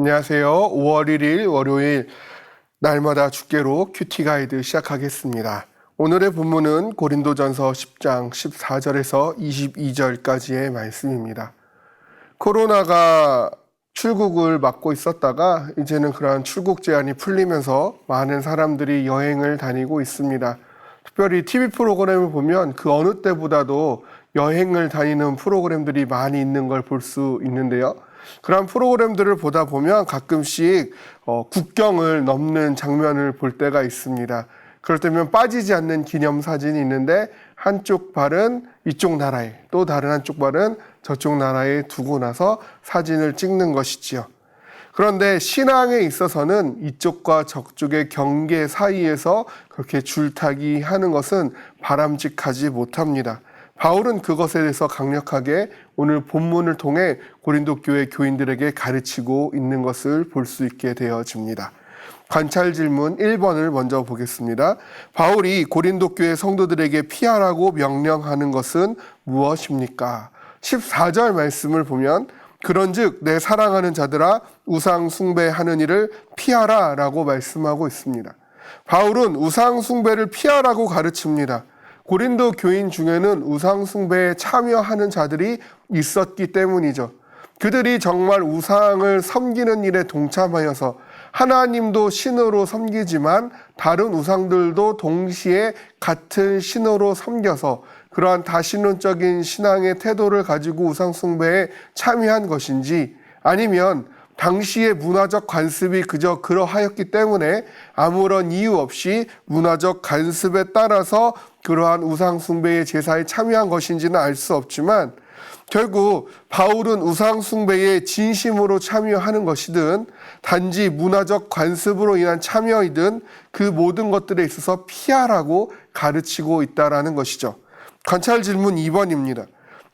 안녕하세요. 5월 1일 월요일 날마다 주께로 큐티 가이드 시작하겠습니다. 오늘의 본문은 고린도전서 10장 14절에서 22절까지의 말씀입니다. 코로나가 출국을 막고 있었다가 이제는 그러한 출국 제한이 풀리면서 많은 사람들이 여행을 다니고 있습니다. 특별히 TV 프로그램을 보면 그 어느 때보다도 여행을 다니는 프로그램들이 많이 있는 걸 볼 수 있는데요. 그런 프로그램들을 보다 보면 가끔씩 어, 국경을 넘는 장면을 볼 때가 있습니다. 그럴 때면 빠지지 않는 기념 사진이 있는데 한쪽 발은 이쪽 나라에 또 다른 한쪽 발은 저쪽 나라에 두고 나서 사진을 찍는 것이지요. 그런데 신앙에 있어서는 이쪽과 저쪽의 경계 사이에서 그렇게 줄타기 하는 것은 바람직하지 못합니다. 바울은 그것에 대해서 강력하게 오늘 본문을 통해 고린도 교회 교인들에게 가르치고 있는 것을 볼 수 있게 되어집니다. 관찰 질문 1번을 먼저 보겠습니다. 바울이 고린도 교회 성도들에게 피하라고 명령하는 것은 무엇입니까? 14절 말씀을 보면 그런즉 내 사랑하는 자들아 우상 숭배하는 일을 피하라라고 말씀하고 있습니다. 바울은 우상 숭배를 피하라고 가르칩니다. 고린도 교인 중에는 우상 숭배에 참여하는 자들이 있었기 때문이죠. 그들이 정말 우상을 섬기는 일에 동참하여서 하나님도 신으로 섬기지만 다른 우상들도 동시에 같은 신으로 섬겨서 그러한 다신론적인 신앙의 태도를 가지고 우상숭배에 참여한 것인지 아니면 당시의 문화적 관습이 그저 그러하였기 때문에 아무런 이유 없이 문화적 관습에 따라서 그러한 우상숭배의 제사에 참여한 것인지는 알 수 없지만 결국 바울은 우상숭배에 진심으로 참여하는 것이든 단지 문화적 관습으로 인한 참여이든 그 모든 것들에 있어서 피하라고 가르치고 있다라는 것이죠. 관찰 질문 2번입니다.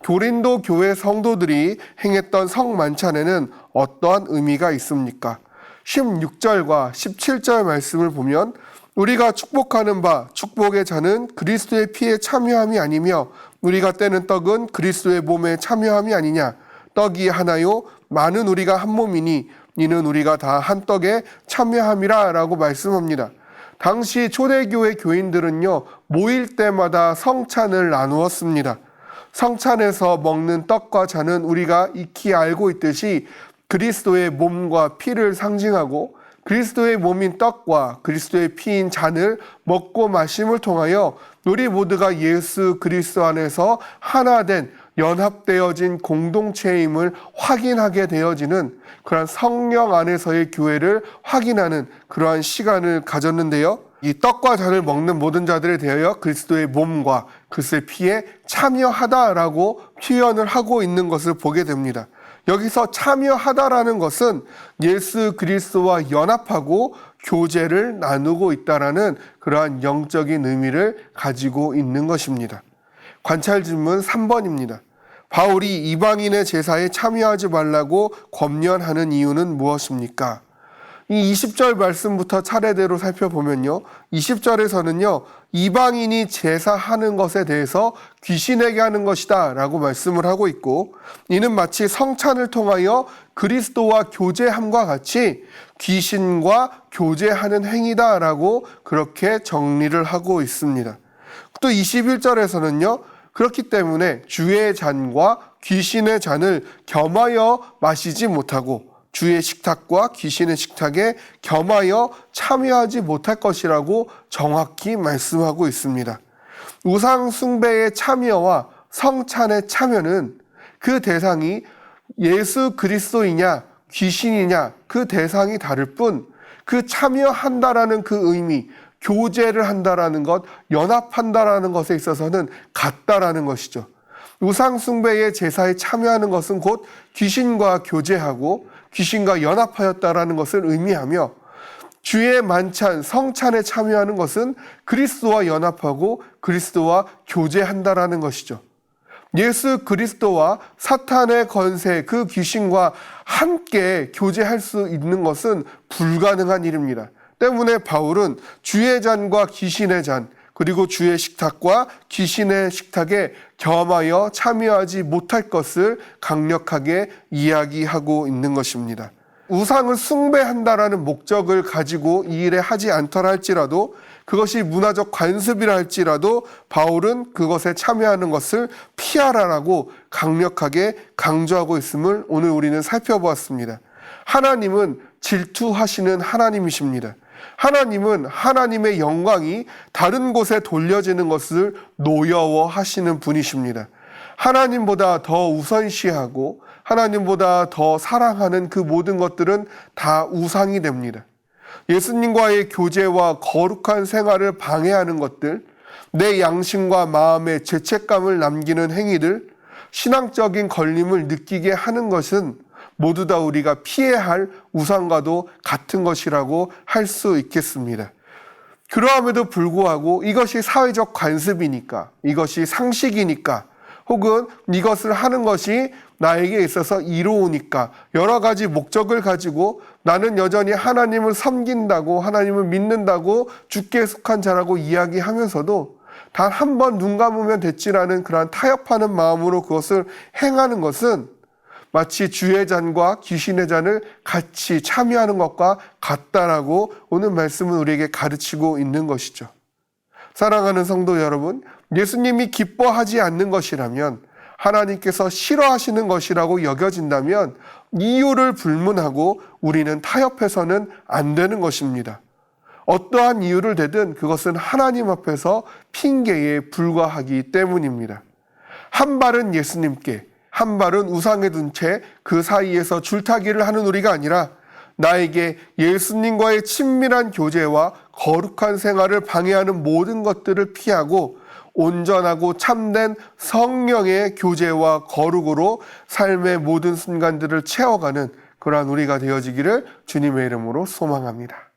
고린도 교회 성도들이 행했던 성만찬에는 어떠한 의미가 있습니까? 16절과 17절 말씀을 보면 우리가 축복하는 바 축복의 자는 그리스도의 피에 참여함이 아니며 우리가 떼는 떡은 그리스도의 몸에 참여함이 아니냐 떡이 하나요 많은 우리가 한 몸이니 이는 우리가 다 한 떡에 참여함이라라고 말씀합니다. 당시 초대교회 교인들은요 모일 때마다 성찬을 나누었습니다. 성찬에서 먹는 떡과 잔은 우리가 익히 알고 있듯이 그리스도의 몸과 피를 상징하고 그리스도의 몸인 떡과 그리스도의 피인 잔을 먹고 마심을 통하여 우리 모두가 예수 그리스도 안에서 하나 된 연합되어진 공동체임을 확인하게 되어지는 그러한 성령 안에서의 교회를 확인하는 그러한 시간을 가졌는데요. 이 떡과 잔을 먹는 모든 자들에 대하여 그리스도의 몸과 그리스도의 피에 참여하다라고 표현을 하고 있는 것을 보게 됩니다. 여기서 참여하다라는 것은 예수 그리스도와 연합하고 교제를 나누고 있다라는 그러한 영적인 의미를 가지고 있는 것입니다. 관찰 질문 3번입니다. 바울이 이방인의 제사에 참여하지 말라고 권면하는 이유는 무엇입니까? 이 20절 말씀부터 차례대로 살펴보면요. 20절에서는요. 이방인이 제사하는 것에 대해서 귀신에게 하는 것이다 라고 말씀을 하고 있고 이는 마치 성찬을 통하여 그리스도와 교제함과 같이 귀신과 교제하는 행위다 라고 그렇게 정리를 하고 있습니다. 또 21절에서는요. 그렇기 때문에 주의 잔과 귀신의 잔을 겸하여 마시지 못하고 주의 식탁과 귀신의 식탁에 겸하여 참여하지 못할 것이라고 정확히 말씀하고 있습니다. 우상 숭배의 참여와 성찬의 참여는 그 대상이 예수 그리스도이냐 귀신이냐 그 대상이 다를 뿐 그 참여한다라는 그 의미 교제를 한다라는 것 연합한다라는 것에 있어서는 같다라는 것이죠. 우상 숭배의 제사에 참여하는 것은 곧 귀신과 교제하고 귀신과 연합하였다라는 것을 의미하며 주의 만찬 성찬에 참여하는 것은 그리스도와 연합하고 그리스도와 교제한다라는 것이죠. 예수 그리스도와 사탄의 건세 그 귀신과 함께 교제할 수 있는 것은 불가능한 일입니다. 때문에 바울은 주의 잔과 귀신의 잔 그리고 주의 식탁과 귀신의 식탁에 겸하여 참여하지 못할 것을 강력하게 이야기하고 있는 것입니다. 우상을 숭배한다라는 목적을 가지고 이 일에 하지 않더라 할지라도 그것이 문화적 관습이라 할지라도 바울은 그것에 참여하는 것을 피하라라고 강력하게 강조하고 있음을 오늘 우리는 살펴보았습니다. 하나님은 질투하시는 하나님이십니다. 하나님은 하나님의 영광이 다른 곳에 돌려지는 것을 노여워하시는 분이십니다. 하나님보다 더 우선시하고 하나님보다 더 사랑하는 그 모든 것들은 다 우상이 됩니다. 예수님과의 교제와 거룩한 생활을 방해하는 것들, 내 양심과 마음에 죄책감을 남기는 행위들, 신앙적인 걸림을 느끼게 하는 것은 모두 다 우리가 피해야 할 우상과도 같은 것이라고 할 수 있겠습니다. 그러함에도 불구하고 이것이 사회적 관습이니까, 이것이 상식이니까, 혹은 이것을 하는 것이 나에게 있어서 이로우니까 여러 가지 목적을 가지고 나는 여전히 하나님을 섬긴다고 하나님을 믿는다고 주께 속한 자라고 이야기하면서도 단 한 번 눈 감으면 됐지라는 그러한 타협하는 마음으로 그것을 행하는 것은 마치 주의 잔과 귀신의 잔을 같이 참여하는 것과 같다라고 오늘 말씀은 우리에게 가르치고 있는 것이죠. 사랑하는 성도 여러분, 예수님이 기뻐하지 않는 것이라면 하나님께서 싫어하시는 것이라고 여겨진다면 이유를 불문하고 우리는 타협해서는 안 되는 것입니다. 어떠한 이유를 대든 그것은 하나님 앞에서 핑계에 불과하기 때문입니다. 한 발은 예수님께, 한 발은 우상에 둔채그 사이에서 줄타기를 하는 우리가 아니라 나에게 예수님과의 친밀한 교제와 거룩한 생활을 방해하는 모든 것들을 피하고 온전하고 참된 성령의 교제와 거룩으로 삶의 모든 순간들을 채워가는 그러한 우리가 되어지기를 주님의 이름으로 소망합니다.